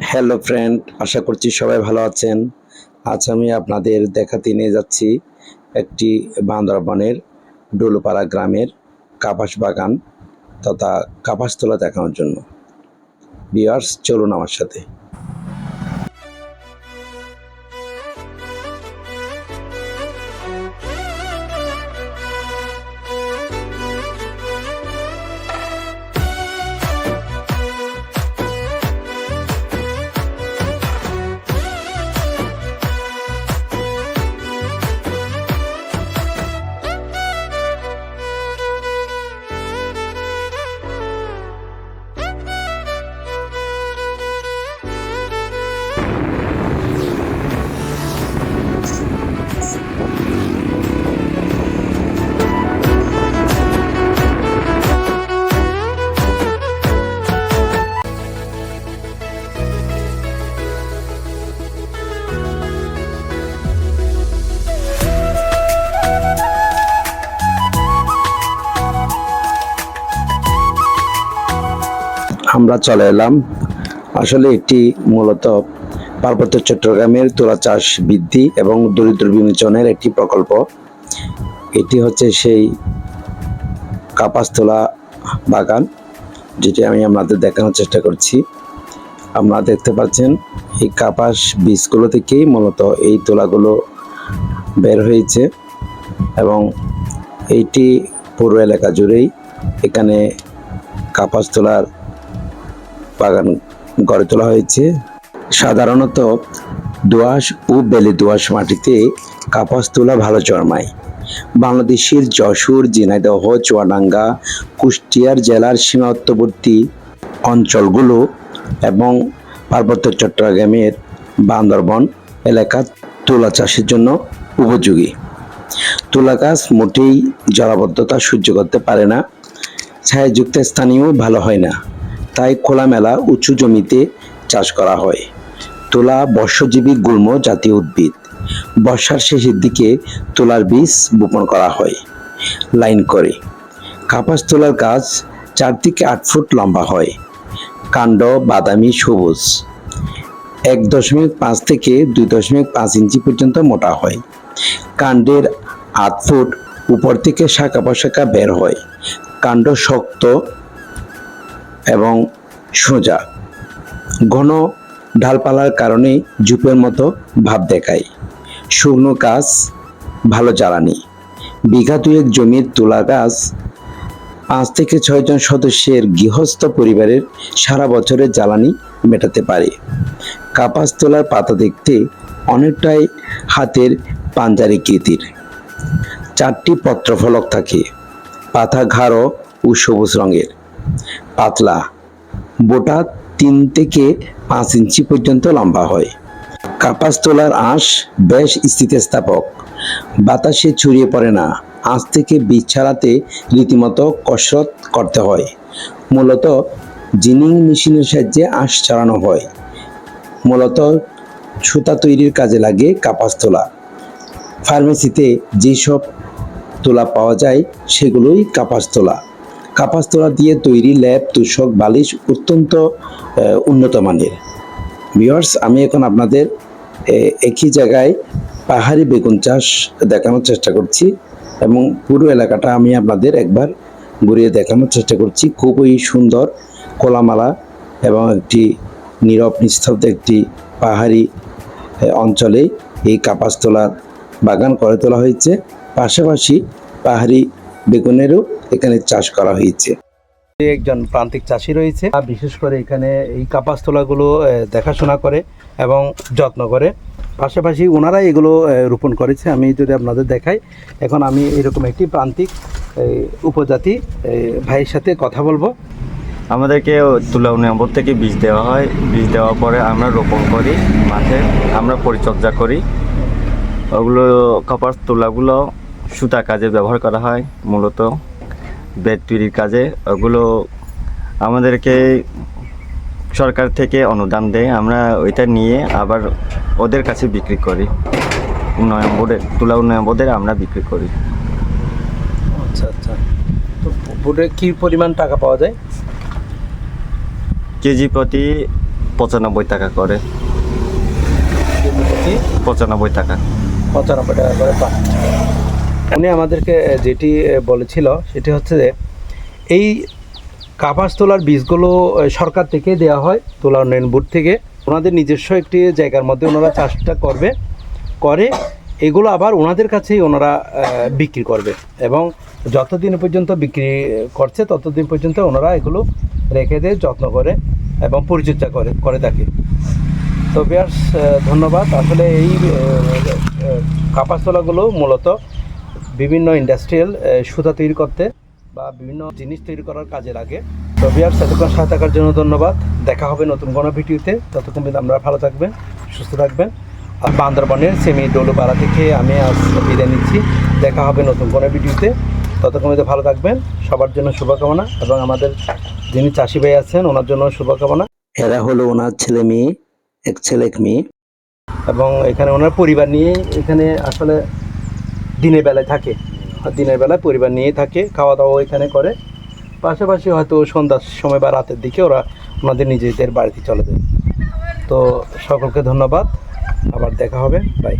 Hello friend আশা করছি সবাই ভালো আছেন। আজ আমি আপনাদের দেখাতে নিয়ে যাচ্ছি একটি বান্দরবনের ডোলপাড়া গ্রামের কাপাস বাগান তথা কাপাস তোলা দেখানোর জন্য। বিয়ার্স চলুন আমার সাথে। আমরা চলে এলাম। আসলে এটি মূলত পার্বত্য চট্টগ্রামের তুলা চাষ বৃদ্ধি এবং দরিদ্র বিমোচনের একটি প্রকল্প। এটি হচ্ছে সেই কাপাসতোলা বাগান, যেটি আমি আপনাদের দেখানোর চেষ্টা করছি। আপনারা দেখতে পাচ্ছেন, এই কাপাস বীজগুলো থেকেই মূলত এই তোলাগুলো বের হয়েছে এবং এইটি পুরো এলাকা জুড়েই এখানে কাপাস তোলার বাগান গড়ে তোলা হয়েছে। সাধারণত দোআঁশ ও বেলে দোআঁশ মাটিতে কাপাস তোলা ভালো জন্মায়। বাংলাদেশের যশোর, ঝিনাইদহ, চুয়াডাঙ্গা, কুষ্টিয়ার জেলার সীমান্তবর্তী অঞ্চলগুলো এবং পার্বত্য চট্টগ্রামের বান্দরবন এলাকা তুলা চাষের জন্য উপযোগী। তুলা গাছ মোটেই জলাবদ্ধতা সহ্য করতে পারে না, ছায়াযুক্ত স্থানীয় ভালো হয় না। তাই খোলামেলা উঁচু জমিতে চাষ করা হয়। তুলা বর্ষজীবী গুল্ম জাতীয় উদ্ভিদ। বর্ষার শেষের দিকে তুলার বীজ বপন করা হয়। লাইন করে। কাপাস তোলার গাছ চার থেকে আট ফুট লম্বা হয়। কাণ্ড বাদামি সবুজ। এক দশমিক পাঁচ থেকে দুই দশমিক পাঁচ ইঞ্চি পর্যন্ত মোটা হয়। কাণ্ডের আট ফুট উপর থেকে শাখা প্রশাখা বের হয়। কাণ্ড শক্ত এবং সোজা। ঘন ঢালপালার কারণে ঝুপের মতো ভাব দেখায়। শুকনো গাছ, ভালো জ্বালানি। বিঘা দুয়েক জমির তুলা গাছ, পাঁচ থেকে ছয়জন সদস্যের গৃহস্থ পরিবারের সারা বছরের জ্বালানি মেটাতে পারে। কাপাস তোলার পাতা দেখতে অনেকটাই হাতের পাঞ্জারি কৃতির। চারটি পত্রফলক থাকে। পাতা ঘাড়ো ও সবুজ রঙের। পাতলা। বোটা তিন থেকে পাঁচ ইঞ্চি পর্যন্ত লম্বা হয়। কাপাস তোলার আঁশ বেশ স্থিতিস্থাপক। বাতাসে ছড়িয়ে পড়ে না। আঁশ থেকে বীজ ছাড়াতে রীতিমতো কসরত করতে হয়। মূলত জিনিং মেশিনের সাহায্যে আঁশ ছাড়ানো হয়। মূলত সুতা তৈরির কাজে লাগে কাপাস তোলা। ফার্মেসিতে যেসব তোলা পাওয়া যায়, সেগুলোই কাপাস তোলা। কাপাস তোলা দিয়ে তৈরি ল্যাব, তুষক, বালিশ অত্যন্ত উন্নত মানের। ভিওর্স আমি এখন আপনাদের একই জায়গায় পাহাড়ি বেগুন চাষ দেখানোর চেষ্টা করছি এবং পুরো এলাকাটা আমি আপনাদের একবার ঘুরিয়ে দেখানোর চেষ্টা করছি। খুবই সুন্দর কোলামালা এবং একটি নীরব, নিস্তব্ধ একটি পাহাড়ি অঞ্চলে এই কাপাস তোলার বাগান করে তোলা হয়েছে। পাশাপাশি পাহাড়ি বেগুনেরও এখানে চাষ করা হয়েছে। একজন প্রান্তিক চাষি রয়েছে আর বিশেষ করে এখানে এই কাপাস তোলাগুলো দেখাশোনা করে এবং যত্ন করে। পাশাপাশি ওনারাই এগুলো রোপণ করেছে। আমি যদি আপনাদের দেখাই এখন আমি এরকম একটি প্রান্তিক উপজাতি এই, ভাইয়ের সাথে কথা বলব। আমাদেরকে তুলা নম্বর থেকে বীজ দেওয়া হয়। বীজ দেওয়ার পরে আমরা রোপণ করি মাঠে আমরা পরিচর্যা করি। ওগুলো কপার তুলাগুলো সুতা কাজে ব্যবহার করা হয় মূলত। বেড তৈরির কাজে ওগুলো আমাদেরকে সরকার থেকে অনুদান দেয়। আমরা ওইটা নিয়ে আবার ওদের কাছে বিক্রি করি। উন্নয়ন বোর্ডের তুলা উন্নয়ন বোর্ডের আমরা বিক্রি করি। আচ্ছা আচ্ছা। তো বোর্ডে কী পরিমাণ টাকা পাওয়া যায়? কেজি প্রতি পঁচানব্বই টাকা করে। পঁচানব্বই টাকা। পঁচানব্বই টাকা করে। উনি আমাদেরকে যেটি বলেছিল সেটি হচ্ছে যে, এই কাপাস তোলার বীজগুলো সরকার থেকে দেওয়া হয় তোলা উন্নয়ন বোর্ড থেকে। ওনাদের নিজস্ব একটি জায়গার মধ্যে ওনারা চাষটা করবে, করে এগুলো আবার ওনাদের কাছেই ওনারা বিক্রি করবে। এবং যতদিন পর্যন্ত বিক্রি করছে, ততদিন পর্যন্ত ওনারা এগুলো রেখে দিয়ে যত্ন করে এবং পরিচর্যা করে করে থাকে। তো বেশ ধন্যবাদ। আসলে এই কাপাস তোলাগুলো মূলত বিভিন্ন ইন্ডাস্ট্রিয়াল সুতা তৈরি করতে বা বিভিন্ন জিনিস তৈরি করার কাজে লাগে। তো বিয়ার এতক্ষণ সাথে থাকার জন্য ধন্যবাদ। দেখা হবে নতুন কোনো ভিডিওতে। ততক্ষণ পর্যন্ত আমরা ভালো থাকবেন সুস্থ থাকবেন। আর বান্দরবনের সেমি ডোলুপাড়া থেকে আমি আজ বিদায় নিচ্ছি। দেখা হবে নতুন কোনো ভিডিওতে। ততক্ষণ পর্যন্ত ভালো থাকবেন। সবার জন্য শুভকামনা এবং আমাদের যিনি চাষি ভাই আছেন ওনার জন্য শুভকামনা। এরা হলো ওনার ছেলে মেয়ে এক ছেলে এক মেয়ে। এবং এখানে ওনার পরিবার নিয়ে এখানে আসলে দিনের বেলায় থাকে। দিনের বেলায় পরিবার নিয়ে থাকে খাওয়া দাওয়া এখানে করে। পাশাপাশি হয়তো সন্ধ্যার সময় বা রাতের দিকে ওরা ওনাদের নিজেদের বাড়িতে চলে যায়। তো সকলকে ধন্যবাদ। আবার দেখা হবে। বাই